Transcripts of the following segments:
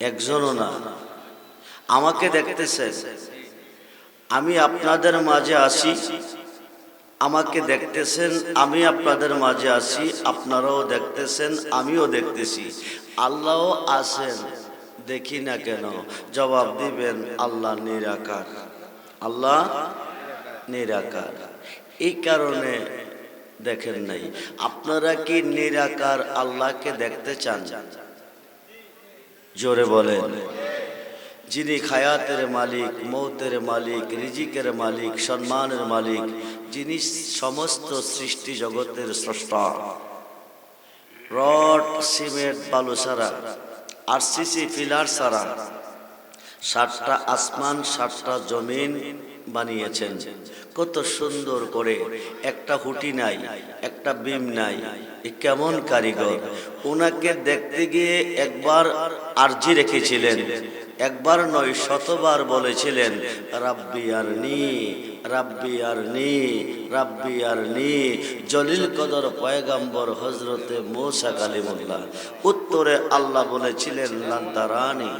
একজনও না। আমাকে দেখতেছেন। আমি আপনাদের মাঝে আসি আমাকে দেখতেছেন। আমি আপনাদের মাঝে আসি আপনারাও দেখতেছেন। আমিও দেখতেছি। আল্লাহও আছেন। দেখি না কেন। জবাব দিবেন, আল্লাহ নিরাকার। আল্লাহ নিরাকার। এই কারণে দেখেন নাই। আপনারা কি নিরাকার আল্লাহকে দেখতে চান? জোরে বলেন। যিনি খায়াতের মালিক, মৌতের মালিক, রিজিকের মালিক, সম্মানের মালিক, যিনি সমস্ত সৃষ্টি জগতের স্রষ্টা। রড, সিমেন্ট, বালু সারা আর সিসি পিলার সারা সাতটা আসমান, সাতটা জমিন বানিয়েছেন। কত সুন্দর করে। একটা হুটি নাই, একটা বিম নাই। কেমন কারিগর। ওনাকে দেখতে গিয়ে একবার আর্জি রেখেছিলেন। একবার নয়, শতবার বলেছিলেন, রাব্বি আর নি রাব্বি আর নি রাব্বি আর নি জলিল কদর পয়গাম্বর হজরতে মৌসা কালিমুল্লাহ। উত্তরে আল্লাহ বলেছিলেন লান্তারানি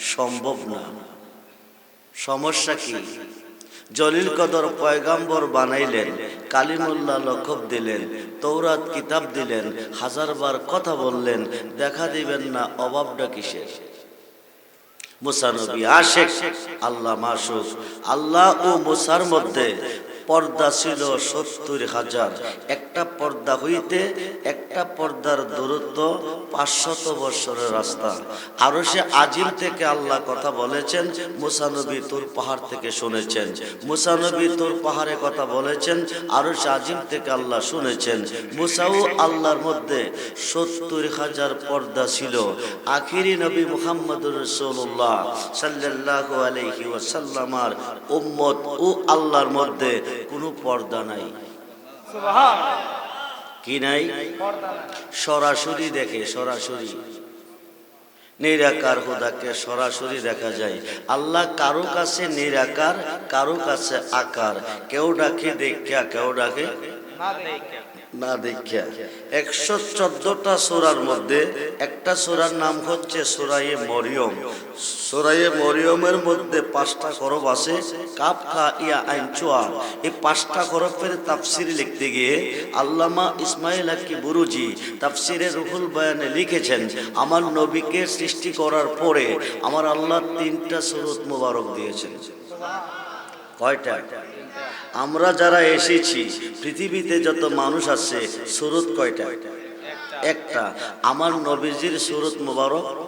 সম্ভব না। সমস্যা কি? জলিল কদর পয়গাম্বর বানাইলেন, কালিমুল্লাহ লকব দিলেন তৌরাত কিতাব দিলেন, হাজারবার কথা বললেন, দেখা দিবেন না, অভাবটা কিসের? মুসানবী আশেক, আল্লাহ মাসুক, আল্লাহ ও মুসার মধ্যে পর্দা ছিল সত্তর হাজার। একটা পর্দা হইতে একটা পর্দার দূরত্ব পাঁচশত বৎসরের রাস্তা। আরও সে আজিম থেকে আল্লাহ কথা বলেছেন মুসানবী তোর পাহাড় থেকে শুনেছেন। মুসানবী তোর পাহাড়ে কথা বলেছেন, আরও সে আজিম থেকে আল্লাহ শুনেছেন। মুসাউ আল্লাহর মধ্যে সত্তর হাজার পর্দা ছিল। আখিরি নবী মুহাম্মদুর রসুল্লাহ সাল্লাল্লাহু আলাইহি ওয়াসাল্লামার উম্মত ও আল্লাহর মধ্যে কোনো পর্দা নাই। কি নাই? সরাসরি দেখে সরাসরি। নিরাকার হোদাকে সরাসরি দেখা যায়। আল্লাহ কারও কাছে নিরাকার কারও কাছে আকার। কেউ ডাকে দেখা কেউ ডাকে। না দেখিয়া। একশো চোদ্দটা সোরার মধ্যে একটা সোরার নাম হচ্ছে সোরাইয়ে মরিয়ম। সোরাইয়ে মরিয়মের মধ্যে পাঁচটা করব আছে, কাপ খা ইয়া আইন চোয়া এই পাঁচটা করফের তাফসির লিখতে গিয়ে আল্লামা ইসমাইল আকি বুরুজি তাফসিরে রুহুল বয়ানে লিখেছেন, আমার নবীকে সৃষ্টি করার পরে আমার আল্লাহ তিনটা সুরত মোবারক দিয়েছেন। কয়টা? আমরা যারা এসেছি, পৃথিবীতে যত মানুষ আছে, সুরত কয়টা? একটা। আমার নবীজির সুরত মুবারক?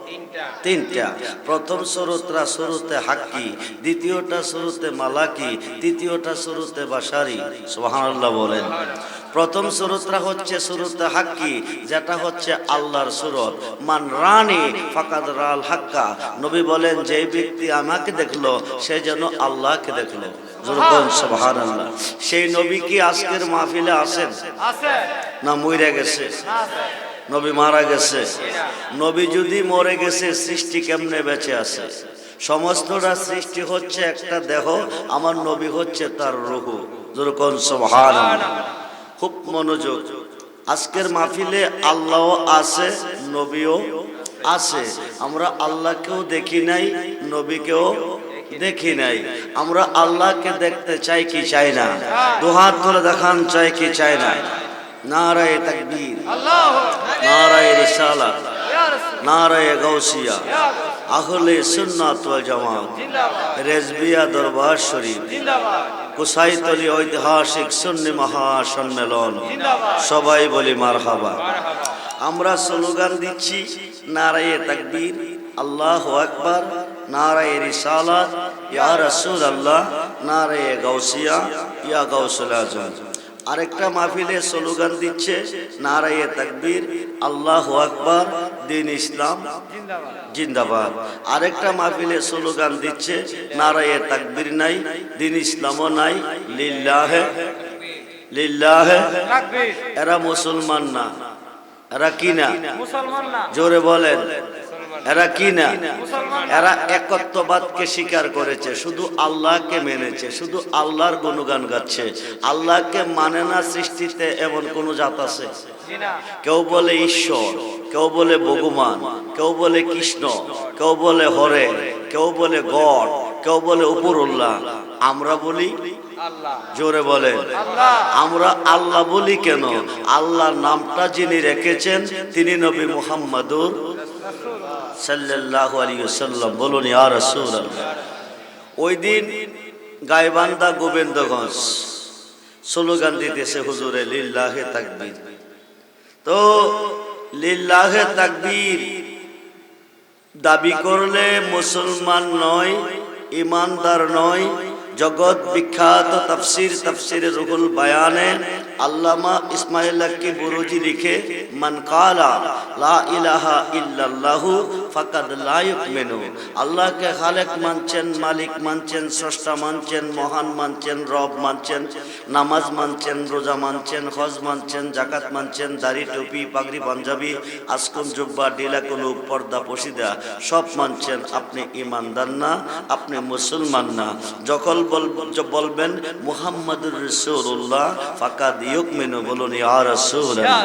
তিনটা। প্রথম সুরতরা সুরতে হাক্কি, দ্বিতীয়টা সুরতে মালাকি, তৃতীয়টা সুরতে বাসারি সুবহানাল্লাহ বলেন। প্রথম সুরতরা হচ্ছে সুরতে হাক্কি, যেটা হচ্ছে আল্লাহর সুরত। মান রানী ফাকাদ রাল হাক্কা। নবী বলেন, যে ব্যক্তি আমাকে দেখল, সে যেন আল্লাহকে দেখল। সেই নবী কি আজকের মাহফিলে আছেন? না মইরা গেছে? নবী মারা গেছে? নবী যদি মরে গেছে সৃষ্টি কেমনে বেঁচে আছে? সমস্তটা সৃষ্টি হচ্ছে একটা দেহ আমার নবী হচ্ছে তার রহু। যেরকম সুবহান খুব মনোযোগ। আজকের মাহফিলে আল্লাহ আছে নবীও আছে। আমরা আল্লাহকেও দেখি নাই নবীকেও দেখি নাই। আমরা আল্লাহকে দেখতে চাই কি চাই না? দুহাত ধরে দেখান চাই কি চাই না? নারায় তাকবীর। নারায় রিসালাত। রাসূল নারায় গৌসিয়া আহলে সুন্নাত ওয়াল জামাত। রেজবিয়া দরবার শরীফ। কুসাইতলি ঐতিহাসিক সুন্নি মহাসম্মেলন। সবাই বলি মারহাবা। আমরা স্লোগান দিচ্ছি, নারায়ে তাকবীর, আল্লাহ আকবার। নারায়ে রিসালাত ইয়া রাসূল আল্লাহ নারায়ে গাউসিয়া ইয়া গাউসুল আজম আরেকটা মাহফিলে স্লোগান দিচ্ছে নারায়ে তাকবীর আল্লাহ আকবার দিন ইসলাম জিন্দাবাদ। জিন্দাবাদ আরেকটা মাহফিলে স্লোগান দিচ্ছে নারায়ে তাকবীর নাই দিন ইসলামও নাই লিল্লাহে লিল্লাহে। তাকবীর এরা মুসলমান না এরা কি না? মুসলমান না। জোরে বলেন। এরা কি না? এরা একত্ববাদকে স্বীকার করেছে, শুধু আল্লাহকে মেনেছে, শুধু আল্লাহর গুণগান গাচ্ছে। আল্লাহকে মানে না সৃষ্টিতে এমন কোন জাত আছে? কেউ বলে ঈশ্বর, কেউ বলে ভগবান, কেউ বলে কৃষ্ণ, কেউ বলে হরে, কেউ বলে গড, কেউ বলে উপরুল্লাহ আমরা বলি? জোরে বলে আমরা আল্লাহ বলি কেন? আল্লাহর নামটা যিনি রেখেছেন, তিনি নবী মুহাম্মাদুর সাল্লাল্লাহু আলী সাল্লাম বলুন ওই দিন গাইবান্দা গোবিন্দগঞ্জ স্লোগান দিতেছে হুজুরে, লিল্লাহে তাকবীর। তো লিল্লাহে তাকবীর দাবি করলে মুসলমান নয়, ইমানদার নয় জগৎ বিখ্যাত তাফসির তাফসির রুহুল বায়ানে আল্লামা ইসমাইল কি বুরুজি লিখে, মান কালা লা ইলাহা ইল্লাল্লাহু ফাকাদ লা ইউমিনু। আল্লাহকে খালেক মানছেন, মালিক মানছেন, স্রষ্টা মানছেন, মহান মানছেন, রব মানছেন, নামাজ মানছেন, রোজা মানছেন, হজ মানছেন জাকাত মানছেন, দাড়ি টুপি, পাগড়ি, পাঞ্জাবি, আসকন, জুব্বা, ডিলা কুলু পর্দা, পশিদা সব মানছেন। আপনি ইমানদার না, আপনি মুসলমান না। যখন বলবেন মুহাম্মদুর রসুল্লাহ ফাঁকা দিয়ক মেনু বলুন আর রাসূলুল্লাহ।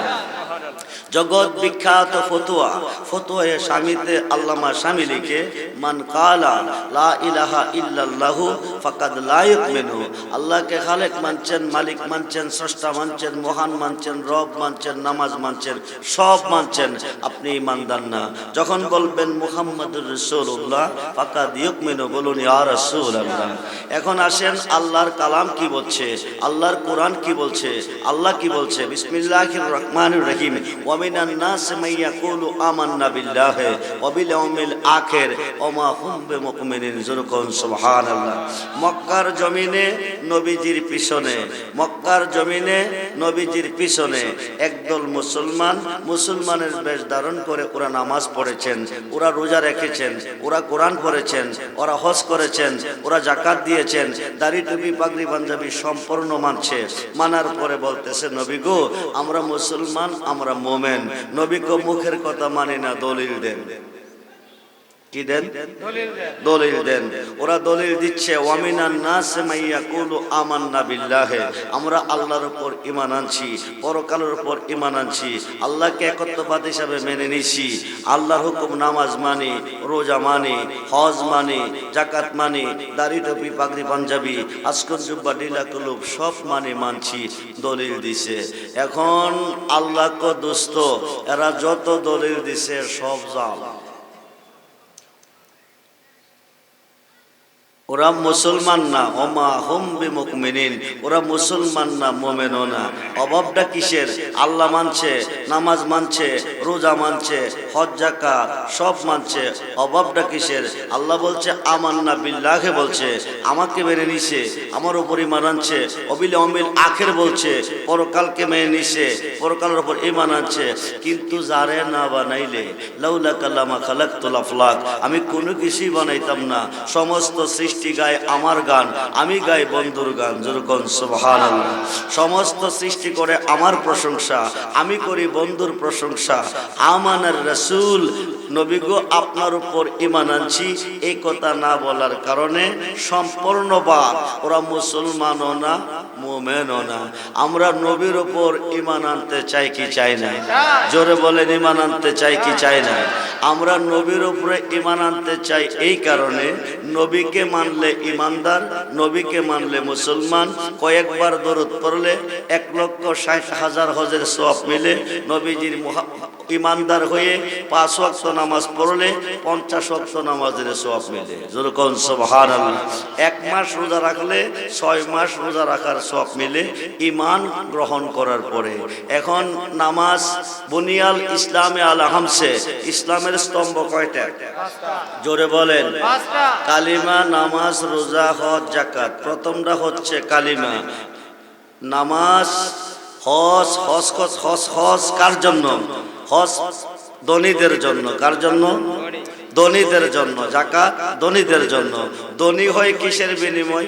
জগৎ বিখ্যাত ফতুয়া। ফতুয়ায়ে স্বামীতে আল্লামা স্বামী লিখে, মান কালা লা ইলাহা ইল্লাল্লাহু ফাকাদ লা ইউমিনু আল্লাহকে খালেক মানছেন, মালিক মানছেন, স্রষ্টা মানছেন, মহান মানছেন, রব মানছেন, নামাজ মানছেন, সব মানছেন। আপনি ইমানদার না। যখন বলবেন, মুহাম্মাদুর রাসূলুল্লাহ ফাকাদ ইউমিনু বলুন, ইয়া রাসূলুল্লাহ। এখন আসেন, আল্লাহর কালাম কি বলছে? আল্লাহর কোরআন কি বলছে? আল্লাহ কি বলছে? বিসমিল্লাহির রহমানির রহিম। ওয়া মিনান নাস মান ইয়াকুলু আমান্না বিল্লাহি ওয়া বিল ইয়াউমিল আখির ওয়া মা হুম বিমুমিনিন। যুরকুন সুবহানাল্লাহ। মক্কার জমিনে নবীজির পিছনে, মক্কার জমিনে নবীজির পিছনে একদল মুসলমান, মুসলমানের বেশ ধারণ করে ওরা নামাজ পড়েছেন, ওরা রোজা রেখেছেন, ওরা কোরআন পড়েছেন, ওরা হজ করেছেন, ওরা জাকাত দিয়েছেন, দাড়ি টুপি পাগড়ি পাঞ্জাবি সম্পূর্ণ মানছে। মানার পরে বলতেছে, নবী গো, আমরা মুসলমান, আমরা মোমেন। নবীকে মুখের কথা মানে না দলিল দেন। কি দেন? দলিল দেন। ওরা দলিল দিচ্ছে ওয়ামিনান নাস মাইয়া কুলু আমান্না বিল্লাহে। আমরা আল্লাহর উপর আনছি, পরকালের উপর আনছি। আল্লাহকে একত্ববাদ হিসাবে মেনে নিছি। আল্লাহর হুকুম নামাজ মানি, রোজা মানি, হজ মানি জাকাত মানি, দাড়ি টুপি, পাগড়ি পাঞ্জাবি আসকন জুব্বা ডিলা কুলুব সব মানি মানছি, দলিল দিছে। এখন আল্লাহ কো দোস্ত, এরা যত দলিল দিছে, সব জাল। ওরা মুসলমান না, ওমা হুম বিমুকমিনিন, ওরা মুসলমান না, মোমেনও না। অভাবটা কিসের? আল্লাহ মানছে, নামাজ মানছে, রোজা মানছে, হজ জাকাত সব মানছে। অভাবটা কিসের? আল্লাহ বলছে, আমান্না বিল্লাহে বলছে। আমাকে মেনে নিছে, আমার উপর ইমান আনছে। অবিল অমিল আখের বলছে, পরকালকে মেনে নিছে, পরকালের ওপর ইমান আনছে। কিন্তু যারে না বানাইলে, লাউলা কাল্লামা খালাকুল আফলাক, আমি কোনো কিছুই বানাইতাম না। সমস্ত সৃষ্টি গায় আমার গান, আমি গাই বন্ধুর গান যেরকম সুবহানাল্লাহ। সমস্ত সৃষ্টি করে আমার প্রশংসা, আমি করি বন্ধুর প্রশংসা। আমানার রসুল নবীগ আপনার উপর ইমান আনছি, এই কথা না বলার কারণে সম্পূর্ণ বা ওরা মুসলমানও না আমরা নবীর উপর ইমান আনতে চাই কি চাই না? জোরে বলেন ইমান আনতে চাই কি চাই না? আমরা নবীর উপরে ইমান আনতে চাই এই কারণে নবীকে মানলে ইমানদার নবীকে মানলে মুসলমান। কয়েকবার দরুদ পড়লে এক লক্ষ ষাট হাজার হজের সব মিলে নবীজির ইমানদার হয়ে পাঁচ ওয়াক্ত নামাজ পড়লে পঞ্চাশ ওয়াক্ত নামাজের সব মিলে। যেরকম সুবহান এক মাস রোজা রাখলে ছয় মাস রোজা রাখার সব মিলে ইমান গ্রহণ করার পরে এখন নামাজ বুনিয়াল ইসলামে আল হামসে ইসলামের স্তম্ভ কয়টা? জোরে বলেন কালিমা নামাজ রোজা হজ জাকাত প্রথমটা হচ্ছে কালিমা। নামাজ হজ হজ হজ হজ হজ কার জন্য? হজ ধনীদের জন্য। কার জন্য? ধনীদের জন্য। জাকাত ধনীদের জন্য। ধনী হয় কিসের বিনিময়?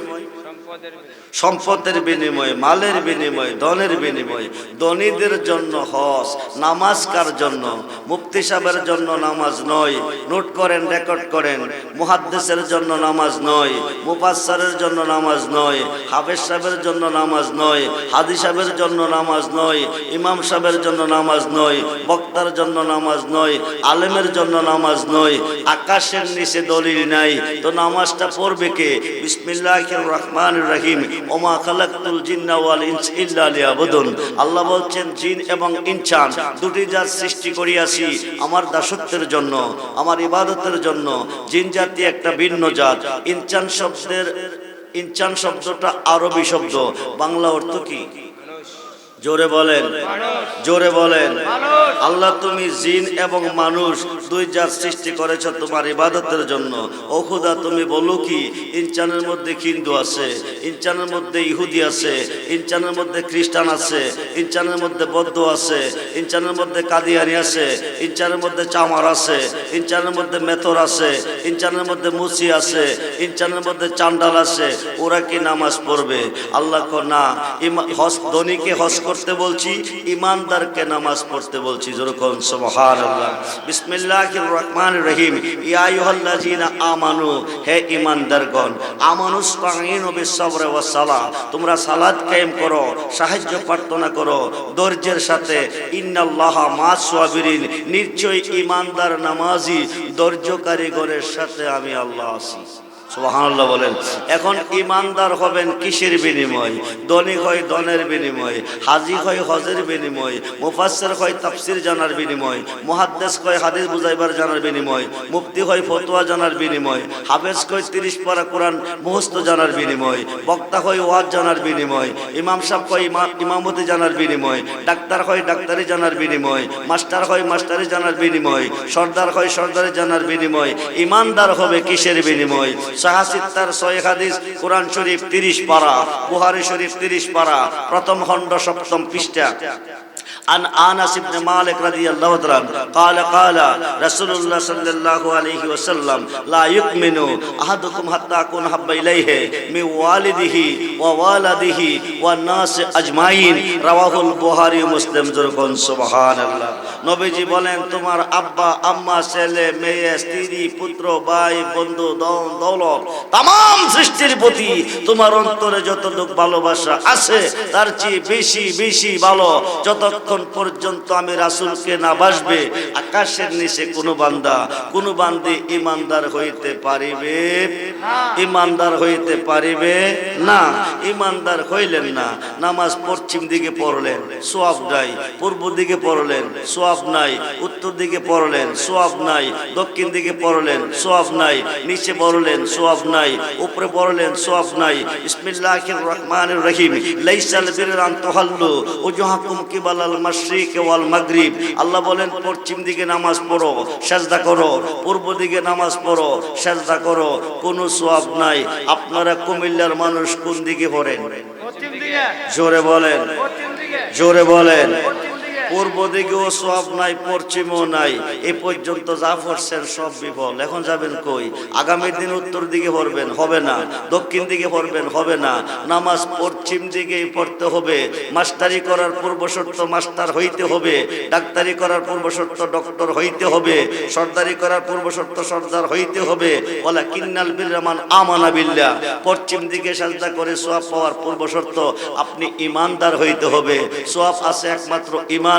সম্পদের বিনিময়ে। মালের বিনিময়ে, ধনের বিনিময়ে, ধনীদের জন্য হজ, নামাজ কার জন্য মুফতি সাহেবের জন্য নামাজ নয়, নোট করেন, রেকর্ড করেন, মুহাদ্দেসের জন্য নামাজ নয়, মুফাসসারের জন্য নামাজ নয়, হাফেজ সাহেবের জন্য নামাজ নয়, হাদি সাহেবের জন্য নামাজ নয়, ইমাম সাহেবের জন্য নামাজ নয়, বক্তার জন্য নামাজ নয়, আলেমের জন্য নামাজ নয়, আকাশের নিচে দলিল নাই, তো নামাজটা পড়বে কে বিসমিল্লাহির রহমানির রহিম ওমা আল্লাহ বলছেন, জিন এবং ইনসান দুটি জাত সৃষ্টি করিয়াছি আমার দাসত্বের জন্য, আমার ইবাদতের জন্য। জিন জাতি একটা ভিন্ন জাত। ইনসান শব্দের, ইনসান শব্দটা আরবি শব্দ। বাংলা অর্থ কি? জোরে বলেন। জোরে বলেন। আল্লাহ তুমি জিন এবং মানুষ দুই জাত সৃষ্টি করেছ তোমার ইবাদতের জন্য। ও খুদা তুমি বলো কি? ইনচানের মধ্যে হিন্দু আছে ইনচানের মধ্যে ইহুদি আছে ইনচানের মধ্যে খ্রিস্টান আছে ইনচানের মধ্যে বৌদ্ধ আছে ইনচানের মধ্যে কাদিয়ানি আছে ইনচানের মধ্যে চামার আছে ইনচানের মধ্যে মেথর আছে ইনচানের মধ্যে মুসি আছে ইনচানের মধ্যে চান্ডাল আছে। ওরা কি নামাজ পড়বে? আল্লাহ কো না। হজ ধনীকে হজ করতে বলছি ইমানদারকে নামাজ পড়তে বলছি যেরকম সুবহানাল্লাহ। বিসমিল্লাহির রহমানির রহিম। ইয়া আইয়ুহাল্লাযিনা আমানু, হে ইমানদারগণ আমানুস তাঈনু বিসসবরি ওয়াস সালাহ তোমরা সালাত কায়েম করো, সাহায্য প্রার্থনা করো, ধৈর্যের সাথে। ইন্নাল্লাহা মাস সাবিরিন নিশ্চয়ই ইমানদার নামাজি ধৈর্যকারী গণের সাথে আমি আল্লাহ আছি। সুবহানাল্লাহ বলেন, এখন ইমানদার হবেন কিসের বিনিময়? ধনী হয় ধনের বিনিময়, হাজি হয় হজের বিনিময়, মুফাসসির হয় তাফসির জানার বিনিময়, মুহাদ্দিস হয় হাদিস বুঝাইবার জানার বিনিময়, মুফতি হয় ফতোয়া জানার বিনিময়, হাফেজ হয় 30 পারা কোরআন মুখস্থ জানার বিনিময়, বক্তা হয় ওয়াজ জানার বিনিময়, ইমাম সাহেব হয় ইমামতি জানার বিনিময়, ডাক্তার হয় ডাক্তারি জানার বিনিময়, মাস্টার হয় মাস্টারি জানার বিনিময়, সর্দার হয় সর্দারি জানার বিনিময়, ইমানদার হবে কিসের বিনিময়? সাহাসিত্তার ছয় হাদিস, কোরআন শরীফ তিরিশ পারা, বুহারি শরীফ তিরিশ পারা, প্রথম খণ্ড সপ্তম পৃষ্ঠা। عن انس بن مالك رضي الله عنه قال قال رسول الله صلى الله عليه وسلم لا يؤمن احدكم حتى اكون حب اليه من والده ووالده والناس اجمعين رواه البخاري ومسلم যখন সুবহানাল্লাহ নবীজি বলেন তোমার আব্বা আম্মা ছেলে মেয়ে স্ত্রী পুত্র ভাই বন্ধু দন দৌলত তাম সৃষ্টির প্রতি তোমার অন্তরে যতটুকু ভালোবাসা আছে তার চেয়ে বেশি বেশি ভালো যতক্ষণ পর্যন্ত আমি রাসূলকে না বাসবে, আকাশের নিচে কোনো বান্দা, কোনো বান্দি ইমানদার হইতে পারিবে? ইমানদার হইতে পারিবে? না। ইমানদার হইলেন না। নামাজ পশ্চিম দিকে পড়লেন, সোয়াব নাই। পূর্ব দিকে পড়লেন, সোয়াব নাই। উত্তর দিকে পড়লেন, সোয়াব নাই। দক্ষিণ দিকে পড়লেন, সোয়াব নাই। নিচে পড়লেন, সোয়াব নাই। উপরে পড়লেন, সোয়াব নাই। বিসমিল্লাহির রহমানির রহিম। লাইসাল বিরান তুহাল্লু। উজুহাকুম কিবালাল মাশরিক ওয়াল মাগরিব। আল্লাহ বলেন পশ্চিম দিকে নামাজ পড়ো সেজদা করো। পূর্ব দিকে নামাজ পড়ো সেজদা করো। কোনো সোয়াব নাই। আপনারা কুমিল্লার মানুষ কোন দিকে পড়েন? জোরে বলেন। জোরে বলেন। পূর্ব দিকেও সব নাই, পশ্চিমও নাই। এ পর্যন্ত যা পড়ছেন সব বিফল। এখন যাবেন কই? আগামী দিন উত্তর দিকে পড়বেন, হবে না। দক্ষিণ দিকে পড়বেন, হবে না। নামাজ পশ্চিম দিকেই পড়তে হবে। মাস্টারি করার পূর্ব শর্ত মাস্টার হইতে হবে। ডাক্তারি করার পূর্ব শর্ত ডক্টর হইতে হবে। সর্দারি করার পূর্ব শর্ত সর্দার হইতে হবে। বলা কিন্নাল বিল রহমান আমানা বিল্লাহ। পশ্চিম দিকে সাজদা করে সোয়াব পাওয়ার পূর্ব শর্ত আপনি ইমানদার হইতে হবে। সোয়াব আছে একমাত্র ইমানে।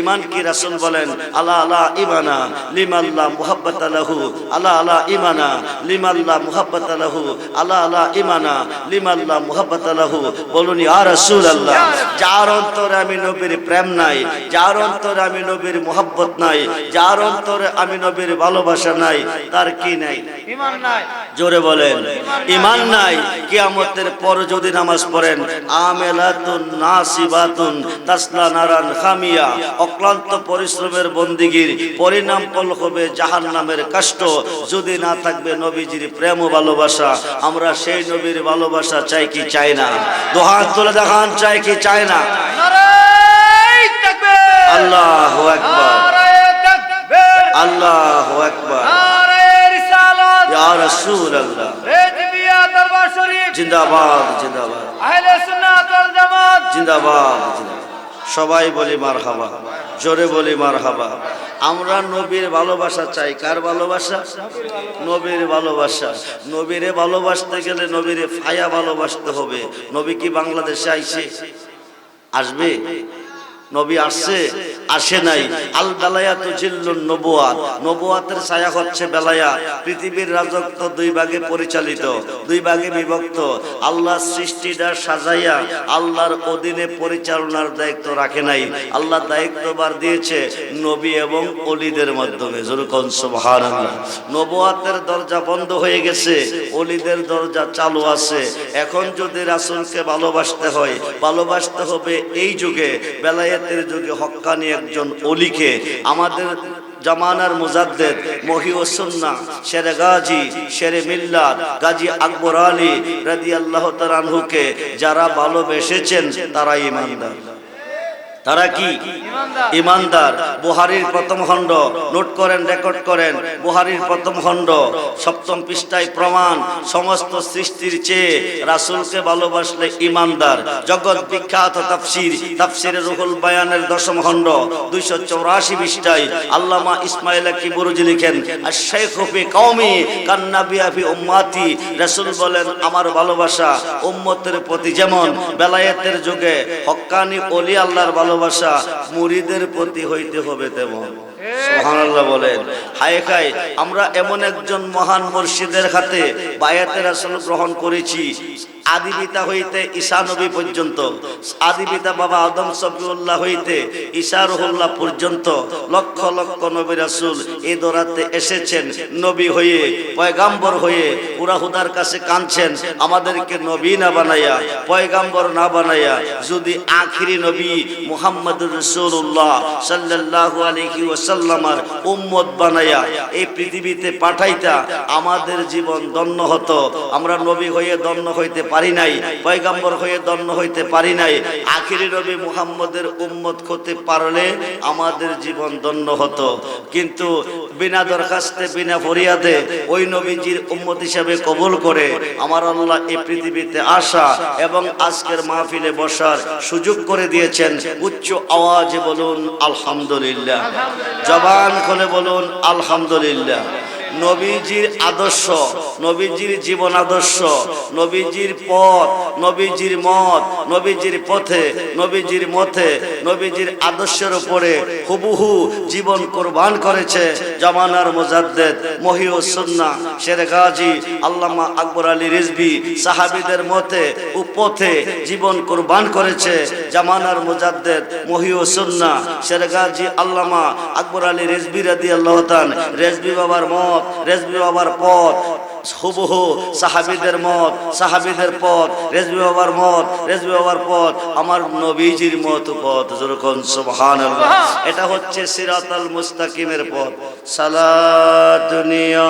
ইমান কি রাসূল বলেন? আলা আলা ইমানা লিমাল্লা মুহাব্বাত লাহু। আলা আলা ইমানা লিমাল্লা মুহাব্বাত লাহু। আলা আলা ইমানা লিমাল্লা মুহাব্বাত লাহু। বলুন ইয়া রাসূলুল্লাহ যার অন্তরে আমি নবীর প্রেম নাই যার অন্তরে আমি নবীর মুহাব্বত নাই যার অন্তরে আমি নবীর ভালোবাসা নাই তার কি নাই? ইমান নাই। জোরে বলেন ইমান নাই। কিয়ামতের পর যদি নামাজ পড়েন আমেলাতুন নাসিবাতুন তাসলা নারান খামিয়া অক্লান্ত পরিশ্রমের বন্দিগির পরিণাম ফল হবে জাহান্নামের কষ্ট। যদি না থাকবে নবীজির প্রেম ও ভালোবাসা আমরা সেই নবীর ভালোবাসা চাই কি চাই না? দোহাত তুলে দেখান চাই কি চাই না? আল্লাহু আল্লাহু জিন্দাবাদ জিন্দাবাদ। জিন্দাবাদ জিন্দাবাদ। সবাই বলি মার হাবা জোরে বলি মার হাবা আমরা নবীর ভালোবাসা চাই, কার ভালোবাসা? নবীর ভালোবাসা। নবীরে ভালোবাসতে গেলে নবীরে ফায়া ভালোবাসতে হবে। নবী কি বাংলাদেশে আইছে? আসবে? নবী আসছে, আসে নাই। আল বেলায়াত জিল্লুন নবুয়াত। নবুয়াতের ছায়া হচ্ছে বেলায়া। পৃথিবীর রাজত্ব দুই ভাগে পরিচালিত, দুই ভাগে বিভক্ত। আল্লাহ সৃষ্টিটা সাজাইয়া আল্লাহর অধীনে পরিচালনার দায়িত্ব রাখে নাই। আল্লাহ দায়িত্ববার দিয়েছে নবী এবং অলিদের মাধ্যমে। যেরকম সুবহানাল্লাহ। নবুয়াতের দরজা বন্ধ হয়ে গেছে, অলিদের দরজা চালু আছে। এখন যদি রাসূলকে ভালোবাসতে হয়, ভালোবাসতে হবে এই যুগে। বেলায়েতের যুগে হক্কানি একজন অলিকে আমাদের জামানার মুজাদ্দেদ মহিউসুন্না শেরে গাজী, শেরে মিল্লাত গাজী আকবর আলী রাদিয়াল্লাহু তাআলা আনহুকে যারা ভালোবেসেছেন তারাই ইমানদার। তারা কি? ইমানদার। বুহারির প্রথম খণ্ড। নোট করেন রেকর্ড করেন। বুহারির প্রথম খণ্ড। সপ্তম পৃষ্ঠায় প্রমাণ। সমস্ত সৃষ্টির চেয়ে রাসূলকে ভালোবাসলে ইমানদার। জগৎ বিখ্যাত তাফসীর। তাফসীরে রুহুল বায়ানের দশম খণ্ড দুইশো চৌরাশি পৃষ্ঠায় আল্লামা ইসমাইল কি বুরুজি লিখেন আর শেখ ফি কওমি কান্নাবিয়া ফি উম্মাতি। রাসূল বলেন আমার ভালোবাসা উম্মতের প্রতি যেমন বেলায়েতের যুগে হক্কানি অলি আল্লাহর ভালোবাসা মুরিদের প্রতি হইতে হবে তেমন। আমরা এমন একজন মহান মুর্শিদের হাতে বায়াতের আসল গ্রহণ করেছি হইতে ঈসা নবী পর্যন্ত বাবা আদম হইতে ঈসা রহুল্লাহ পর্যন্ত, লক্ষ লক্ষ দরাতে এসেছেন, নবী হয়ে, পয়গাম্বর হয়ে হুদার কাছে কাঁদছেন, আমাদেরকে নবী না বানাইয়া, পয়গাম্বর না বানাইয়া, যদি আখিরি নবী মুহাম্মদুর রাসূলুল্লাহ সাল্লাল্লাহু আলাইহি ওয়াসাল্লামার উম্মত বানাইয়া এই পৃথিবীতে পাঠাইতা আমাদের জীবন দন্য হতো। আমরা নবী হয়ে দন্য হইতে পারি নাই, পয়গাম্বর হয়ে দন্য হইতে পারি নাই। আখিরি নবী মুহাম্মদের উম্মত হতে পারলে আমাদের জীবন দন্য হতো। কিন্তু বিনা দরখাস্তে, বিনা ফরিয়াদে ওই নবীজির উম্মত হিসাবে কবুল করে আমার আল্লাহ এই পৃথিবীতে আসা এবং আজকের মাহফিলে বসার সুযোগ করে দিয়েছেন। উচ্চ আওয়াজে বলুন, আলহামদুলিল্লাহ। জবান খুলে বলুন আলহামদুলিল্লাহ। নবীজির আদর্শ, নবীজির জীবন আদর্শ, নবীজির পথ, নবীজির মত, নবীজির পথে, নবীজির মতে, নবীজির আদর্শের উপরে হুবহু জীবন কোরবান করেছে জামানার মুজাদ্দেদ মহিউ সুন্না শের গাজী, আল্লামা আকবর আলী রিজভি, সাহাবিদের মতে ও পথে জীবন কোরবান করেছে জামানার মোজাদ্দেদ মহিউ সুন্না শের গাজী, আল্লামা আকবর আলী রিজভি রাদি আল্লাহতান রেজবি বাবার মত। রেজবি বাবার পথ হুবহু সাহাবিদের মত সাহাবিদের পথ রেজবি বাবার মত রেজবি বাবার পথ আমার নবীজির মত পথ যেরকম সুবহানাল্লাহ এটা হচ্ছে সিরাতাল মুস্তাকিমের পথ সালাতুনিয়া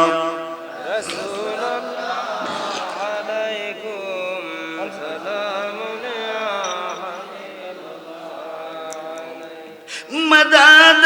مدد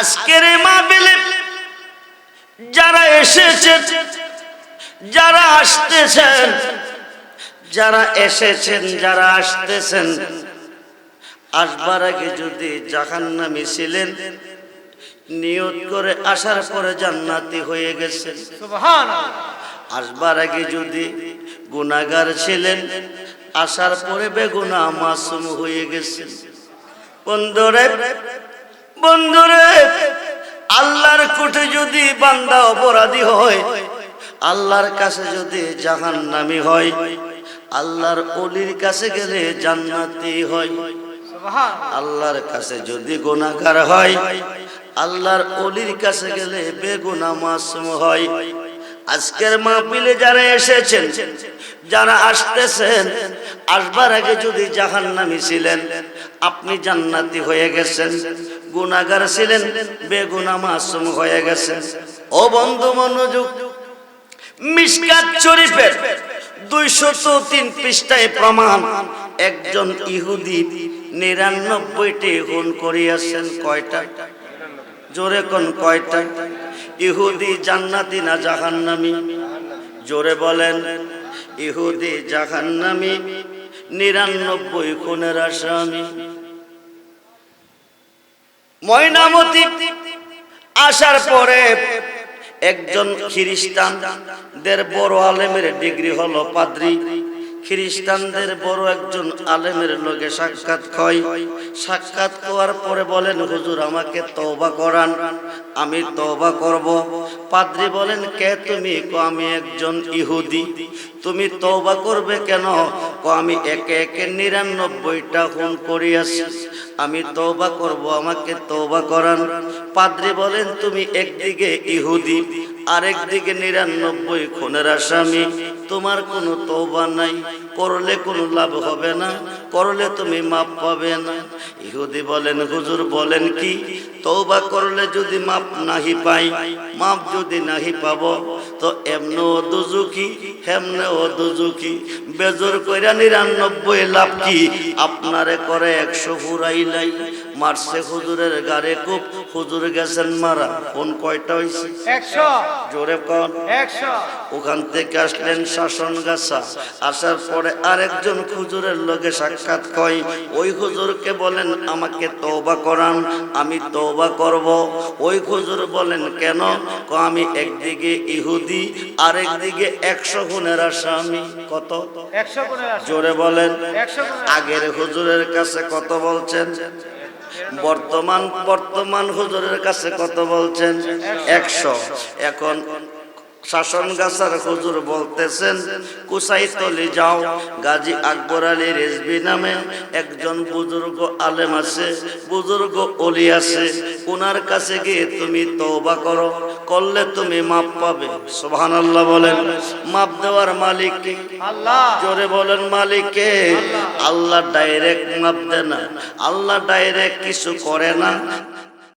আজকের মাহফিলে যারা এসেছেন যারা আসতেছেন যারা এসেছেন যারা আসতেছেন আসবার আগে যদি জাহান্নামী ছিলেন নিয়ত করে আসার পরে জান্নাতি হয়ে গেছেন। আসবার আগে যদি গুনাগার ছিলেন আসার পরে বেগুনা মাসুম হয়ে গেছেন। বন্ধুরে বন্ধুরে, আল্লাহর কুটে যদি বান্দা অপরাধী হয়, আল্লাহর কাছে যদি জাহান্নামী হয়, আল্লাহর অলির কাছে গেলে জান্নাতি হয়। আল্লাহর কাছে যদি গুনাহগার হয়, আল্লাহর অলির কাছে গেলে বেগুনা মাসুম হয়। আজকের মাহফিলে যারা এসেছেন, যারা আসতেছেন, আসবার আগে যদি জাহান্নামী ছিলেন আপনি জান্নাতি হয়ে গেছেন। গুনাহগার ছিলেন, বেগুনা মাসুম হয়ে গেছেন। ও বন্ধু মনোযোগ, মিসকাত শরীফের দুইশত তিন পৃষ্ঠায় প্রমাণ, একজন ইহুদি নিরানব্বইটি গুণ করিয়াছেন কয়টা? জোরে কোন কয়টা? ইহুদি জান্নাতি না জাহান্নামি? জোরে বলেন, ইহুদি জাহান্নামি, নিরানব্বই খুনের আসামি। ময়নামতি আসার পরে একজন খ্রিস্টানদের বড় আলেমের ডিগ্রি হলো পাদ্রী। খ্রিস্টানদের বড় একজন আলেমের লোকে সাক্ষাৎ হয়। সাক্ষাৎ হওয়ার পরে বলেন, হুজুর, আমাকে তওবা করান, আমি তওবা করব। পাদ্রী বলেন, কে তুমি? কো, আমি একজন ইহুদি। তুমি তওবা করবে কেন? কো, আমি একে একে নিরানব্বইটা খুন করিয়াছি। আমি তওবা করব, আমাকে তওবা করান। পাদ্রী বলেন, তুমি একদিকে ইহুদি, আরেকদিকে নিরানব্বই খুনের আসামি। তোমার কোনো তওবা নাই, করলে কোনো লাভ হবে না, করলে তুমি মাপ পাবে না। ইহুদি বলেন, হুজুর বলেন কি, তওবা করলে যদি মাপ নাহি পাই মাপ যদি নাহি পাব, তো এমনে ও দুজুকি হেমনে ও দুজুকি বেজোর কইরা নিরানব্বই লাভ কি? আপনারে করে একশো ফুরাইলাই মারছে হুজুরের গারে খুব হুজুর গেছেন মারা। কোন কয়টা একশো। জোরে কন। একশো। ওখান থেকে আসলেন শাসন গাছা। আসার পরে আরেকজন হুজুরের লগে সাক্ষাৎ কয় ওই হুজুরকে বলেন আমাকে তওবা করান আমি তওবা করব। ওই হুজুর বলেন কেন? ক আমি একদিকে ইহুদি আরেকদিকে একশো গুণের আসামি। কত? জোরে বলেন। আগের হুজুরের কাছে কত বলছেন? বর্তমান বর্তমান হুজুরের কাছে কত বলছেন? একশো। এখন শাসন গাছার হুজুর বলতেছেন কুসাইতলি যাও। গাজী আকবর আলী রেজবি নামে একজন বুজুর্গ আলেম আছে বুজুর্গ অলি আছে। ওনার কাছে গিয়ে তুমি তওবা করো করলে তুমি মাপ পাবে। সুবহানাল্লাহ বলেন মাপ দেওয়ার মালিক কে? আল্লাহ। জোরে বলেন মালিককে আল্লাহ। ডাইরেক্ট মাপ দেয় না। আল্লাহ ডাইরেক্ট কিছু করে না।